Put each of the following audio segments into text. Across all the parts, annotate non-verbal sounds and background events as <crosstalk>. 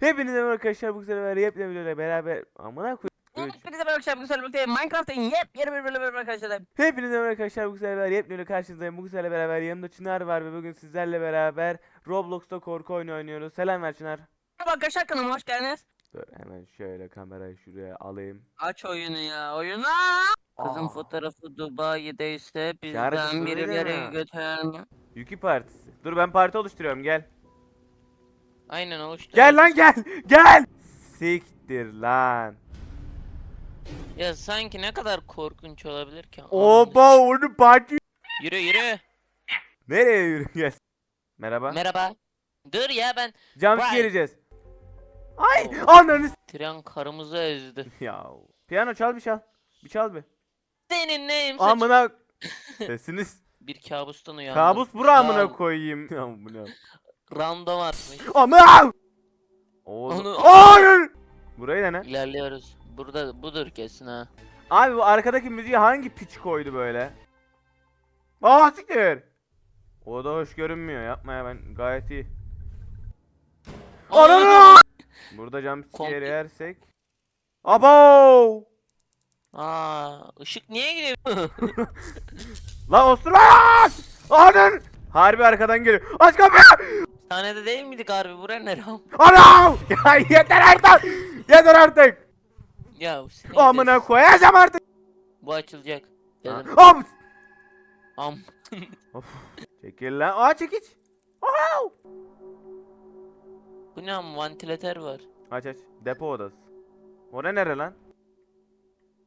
Hepinize merhaba arkadaşlar bu sefer yepyeni videoyla beraber amına koyayım. Üç. Hepinize merhaba arkadaşlar bugün sizlerle birlikte Minecraft'ın yepyeni bir bölümü arkadaşlar. Hepinize merhaba arkadaşlar bu sefer yepyeni karşınızdayım. Bu seferle beraber yanımda Çınar var ve bugün sizlerle beraber Roblox'ta korku oyunu oynuyoruz. Selam ver Çınar. Merhaba arkadaşlar kanalıma hoş geldiniz. Dur hemen şöyle kamerayı şuraya alayım. Aç oyunu ya oyunu. Kızın Aa. fotoğrafı Dubai'deyse bizden öyle birileri deme. götürme. Yuki partisi. Dur ben parti oluşturuyorum gel. Aynen oluştu. Gel lan gel. Gel. Siktir lan. Ya sanki ne kadar korkunç olabilir ki? Oba onu parti. Yürü yürü. Nereye yürü gel. Merhaba. Merhaba. Dur ya ben Jump Vay. geleceğiz. Ay Oo. ananı s- tren karımızı ezdi. <laughs> Ya piyano çal bir çal. Bir çal bir. Senin neyim saç- Amına <laughs> sesiniz. Bir kabustan uyandım. Kabus bura amına koyayım. <laughs> Ya bu ne? Random atmış. Amına! Oğlum. Onu- Hayır! Burayı da ne? İlerliyoruz. Burada budur kesin ha. Abi bu arkadaki müziği hangi piç koydu böyle? Aa siktir. O da hoş görünmüyor. Yapma ya ben gayet iyi. Ananı! Burada jump scare Komple- yersek. Abo! Aa, ışık niye gidiyor? <laughs> La osturma! Anın! Harbi arkadan geliyor. Aç kapıyı! Sahnede değil miydik harbi buraya ne lan? Anam! <laughs> Ya yeter artık! Yeter artık! Ya senin Amına de- koyacağım artık! Bu açılacak. Dedim. Am! Am. <laughs> Of. Çekil lan. Aa çekiç. Wow! Bu ne am vantilatör var. Aç aç. Depo odası. Orada nere lan?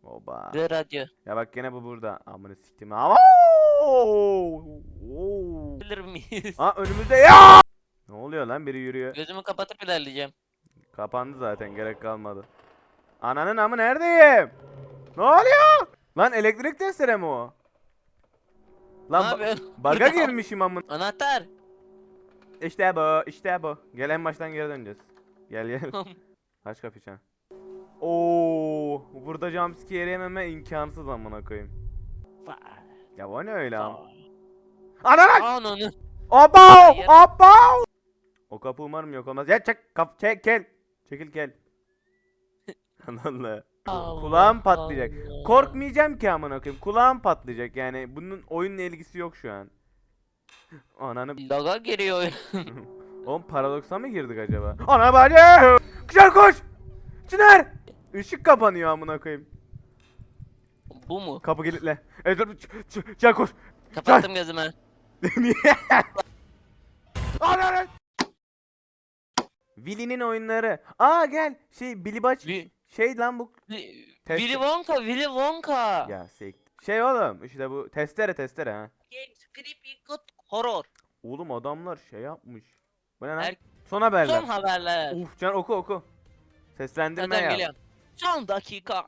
Oba. Ve radyo. Ya bak gene bu burada. Amına siktim. Aa! Oo! Bilir miyiz? Aa önümüzde ya! Ne oluyor lan? Biri yürüyor. Gözümü kapatıp ilerleyeceğim. Kapandı zaten gerek kalmadı. Ananın amı neredeyim? Ne oluyor? Lan elektrik testere mi o? Lan ne ba- yapıyorsun? baga girmişim amın. Anahtar. İşte bu, işte bu. Gel en baştan geri döneceğiz. Gel gel. <laughs> Aç kapıyı sen. Oo, burada jumpscare yememe imkansız amına koyayım. Ya o ne öyle ama? Anana! Ananı. Abo! Abo! O kapı umarım yok olmaz. Ya çek kap çek gel. Çekil gel. <laughs> Allah. Kulağım patlayacak. Allah. Korkmayacağım ki amına koyayım. Kulağım patlayacak yani. Bunun oyunla ilgisi yok şu an. Ananı Laga giriyor. <laughs> Oğlum paradoksa mı girdik acaba? Ana bacı! Çınar koş! Çınar! Işık kapanıyor amına koyayım. Bu mu? Kapı kilitle. Evet dur Çınar koş. Kapattım gözümü. <laughs> Niye? Ana Willy'nin oyunları. Aa gel. Şey Billy Batch. Vi- Şey lan bu. Vi- Test- Willy Wonka, Willy Wonka. Ya sek. Şey oğlum işte bu testere testere ha. Games, creepy, good horror. Oğlum adamlar şey yapmış. Bu ne lan? Er- Son haberler. Son haberler. Uf can oku oku. Seslendirme Zaten ya. geliyorum. Son dakika.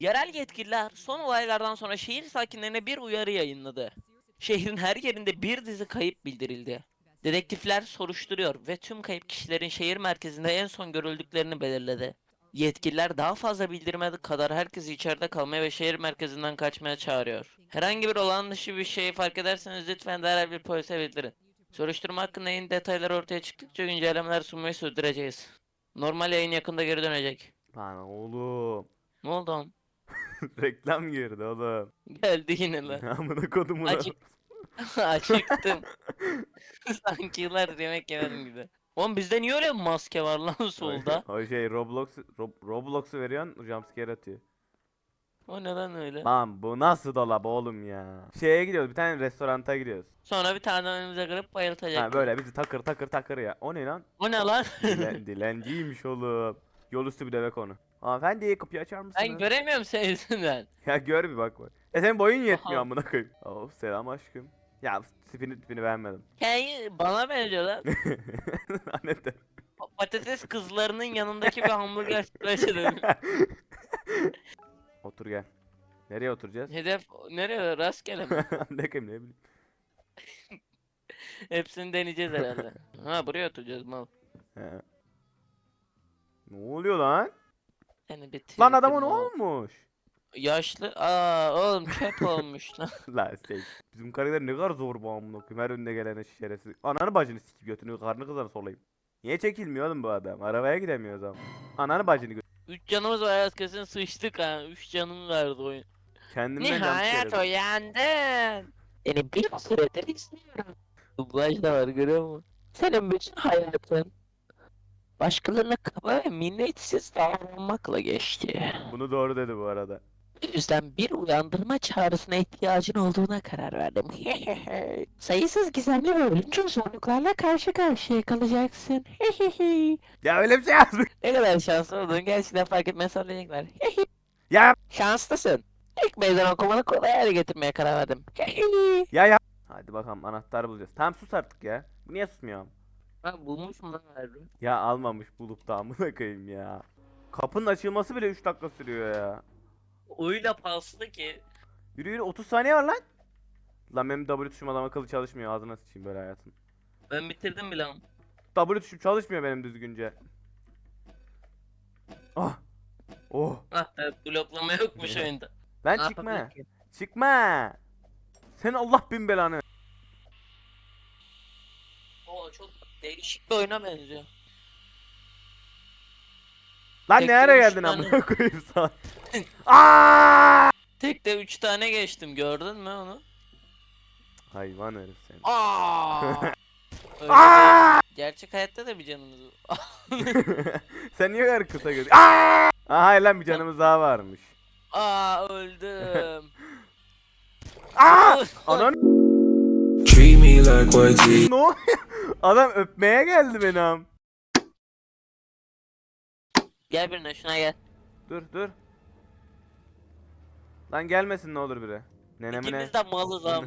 Yerel yetkililer son olaylardan sonra şehir sakinlerine bir uyarı yayınladı. Şehrin her yerinde bir dizi kayıp bildirildi. Dedektifler soruşturuyor ve tüm kayıp kişilerin şehir merkezinde en son görüldüklerini belirledi. Yetkililer daha fazla bildirime kadar herkesi içeride kalmaya ve şehir merkezinden kaçmaya çağırıyor. Herhangi bir olağan dışı bir şey fark ederseniz lütfen derhal bir polise bildirin. Soruşturma hakkında yeni detaylar ortaya çıktıkça güncellemeler sunmayı sürdüreceğiz. Normal yayın yakında geri dönecek. Lan oğlum. Ne oldu oğlum? <laughs> Reklam girdi oğlum. Geldi yine lan. <laughs> Amına kodumu. Acık. <laughs> Acıktım. <laughs> Sanki yıllardır yemek yemedim gibi. Oğlum bizde niye öyle bir maske var lan <laughs> solda? o şey Roblox Rob- Roblox'u veriyorsun jumpscare atıyor. O neden öyle? Lan bu nasıl dolap oğlum ya? Şeye gidiyoruz bir tane restoranta gidiyoruz. Sonra bir tane önümüze kırıp bayıltacak. Ha böyle bizi takır takır takır ya. O ne lan? O ne lan? Dilen, dilenciymiş oğlum. Yol üstü bir deve konu. Hanımefendi kapıyı açar mısınız? ben göremiyorum senin yüzünden. Ya gör bir bak bak. Ya senin boyun yetmiyor amına koyayım. Of selam aşkım. Ya tipini tipini beğenmedim. Hey, bana benziyor <laughs> lan. Pa- Patates kızlarının yanındaki bir hamburger siparişi dedim. <laughs> Otur gel. Nereye oturacağız? Hedef nereye rastgele mi? <laughs> ne bileyim. Hepsini deneyeceğiz herhalde. Ha buraya oturacağız mal. He. Ne oluyor lan? Yani bir Lan adama ne olmuş? Yaşlı. Aa oğlum çöp <laughs> olmuş lan. La şey. Bizim karakter ne kadar zor bu amına koyayım. Her önüne gelene şerefsiz. Ananı bacını sikip götünü karnı kızarı solayım. Niye çekilmiyor oğlum bu adam? Arabaya gidemiyor zaman. Ananı bacını gö- 3 canımız var az kesin sıçtık ha. 3 canım verdi oyun. Kendimden Nihayet jumpscare yedim. uyandın. Seni bir süredir izliyorum. Dublaj da var görüyor musun? Senin bütün hayatın başkalarına kaba ve minnetsiz davranmakla geçti. Bunu doğru dedi bu arada. Bu yüzden bir uyandırma çağrısına ihtiyacın olduğuna karar verdim. <laughs> Sayısız gizemli ve ölümcül zorluklarla karşı karşıya kalacaksın. <laughs> Ya öyle bir şey yazmış. ne kadar şanslı olduğunu gerçekten fark etmeye söyleyecekler. <laughs> Ya Şanslısın. İlk meydan okumanı kolay hale getirmeye karar verdim. ya ya. Hadi bakalım anahtar bulacağız. Tamam sus artık ya. Bu niye susmuyor? Ben bulmuşum lan harbi. Ya almamış bulup da amına koyayım ya. Kapının açılması bile 3 dakika sürüyor ya. Öyle paslı ki. Yürü yürü 30 saniye var lan. Lan benim W tuşum adam akıllı çalışmıyor ağzına sıçayım böyle hayatım. Ben bitirdim bile. W tuşum çalışmıyor benim düzgünce. Ah. Oh. Ah be bloklama yokmuş oyunda. Lan Ne çıkma. yapabilir ki? Çıkma. Sen Allah bin belanı. Oo çok değişik bir oyuna benziyor. Lan ne ara geldin amına koyayım sana. Aa! Tek de 3 tane geçtim gördün mü onu? Hayvan herif sen. Aa! <laughs> Öyle Aa! değil. Gerçek hayatta da bir canımız var. <laughs> sen niye kadar kısa göz? Aa! Aa hayır lan bir canımız daha varmış. Aa öldüm. <laughs> Aa! Anan Treat me like YG. ne? Adam öpmeye geldi beni am. gel birine şuna gel. Dur dur. Lan gelmesin ne olur biri. Neneme ne? İkimiz de malız <laughs> am.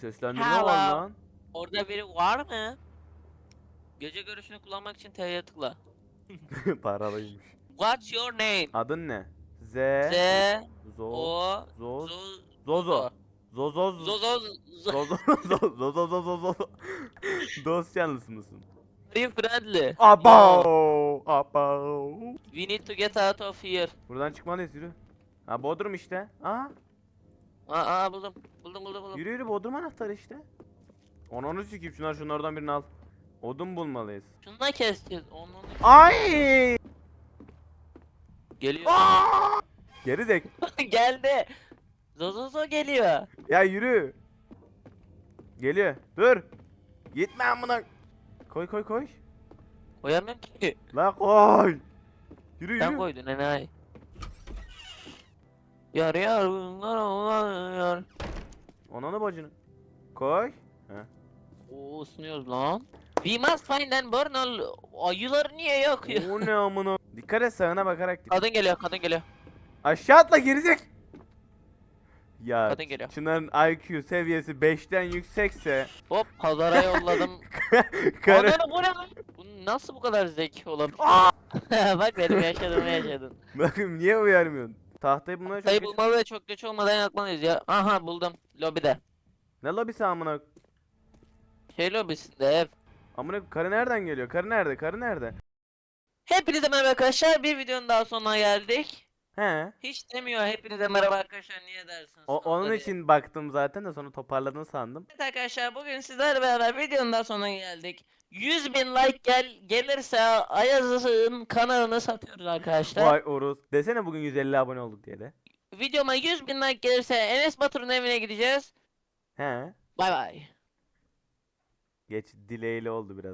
Seslendirme Hello. var lan. Orada biri var mı? Gece görüşünü kullanmak için T'ye tıkla. <laughs> Paralıymış. What's your name? Adın ne? Z. Z Zo. O Zo. Zo Zozo. Zozo. Zo Zo Zo Zozo. Zozo. Zozo. Dost canlısı mısın? Are you friendly? Abo. Abo. We need to get out of here. Buradan çıkmalıyız yürü. Ha Bodrum işte. Aa. Aa, aa buldum. Buldum buldum buldum. Yürü yürü Bodrum anahtarı işte. Onu sikeyim şunlar şunlardan birini al. Odun bulmalıyız. Şununla keseceğiz. Onun Ay! geliyor. Geri dek. <laughs> Geldi. Zo Zo Zo geliyor. Ya yürü. Geliyor. Dur. Gitme amına. Koy koy koy. Koyamıyorum ki. La koy. Yürü Sen yürü. koydun enayi. Yar yar bunlar olan yar. Ananı bacını. Koy. Oo ısınıyoruz lan. We must find and burn all... Ayıları niye yakıyor? O ne amına. Dikkat et sağına bakarak. Kadın geliyor kadın geliyor. Aşağı atla gerizek. Ya Kadın geliyor. Çınar'ın IQ seviyesi 5'ten yüksekse Hop pazara yolladım. <laughs> karı Ananı bu ne lan? Bu nasıl bu kadar zeki olabilir? <laughs> Bak benim yaşadığımı yaşadın. <laughs> Bakın niye uyarmıyorsun? Tahtayı bulmaya çok Sayı geç- bulmalı ve çok geç olmadan yakmalıyız ya. Aha buldum. Lobide. Ne lobisi amına? Şey lobisinde ev. Amına karı nereden geliyor? Karı nerede? Karı nerede? Hepinize merhaba arkadaşlar. Bir videonun daha sonuna geldik. He. Hiç demiyor hepinize merhaba arkadaşlar niye dersiniz? O, onun Tabii. için baktım zaten de sonra toparladın sandım. Evet arkadaşlar bugün sizlerle beraber videonun daha sonuna geldik. 100 bin like gel gelirse Ayaz'ın kanalını satıyoruz arkadaşlar. Vay Oruz. Desene bugün 150 abone olduk diye de. Videoma 100 bin like gelirse Enes Batur'un evine gideceğiz. He. Bay bay. Geç dileyli oldu biraz.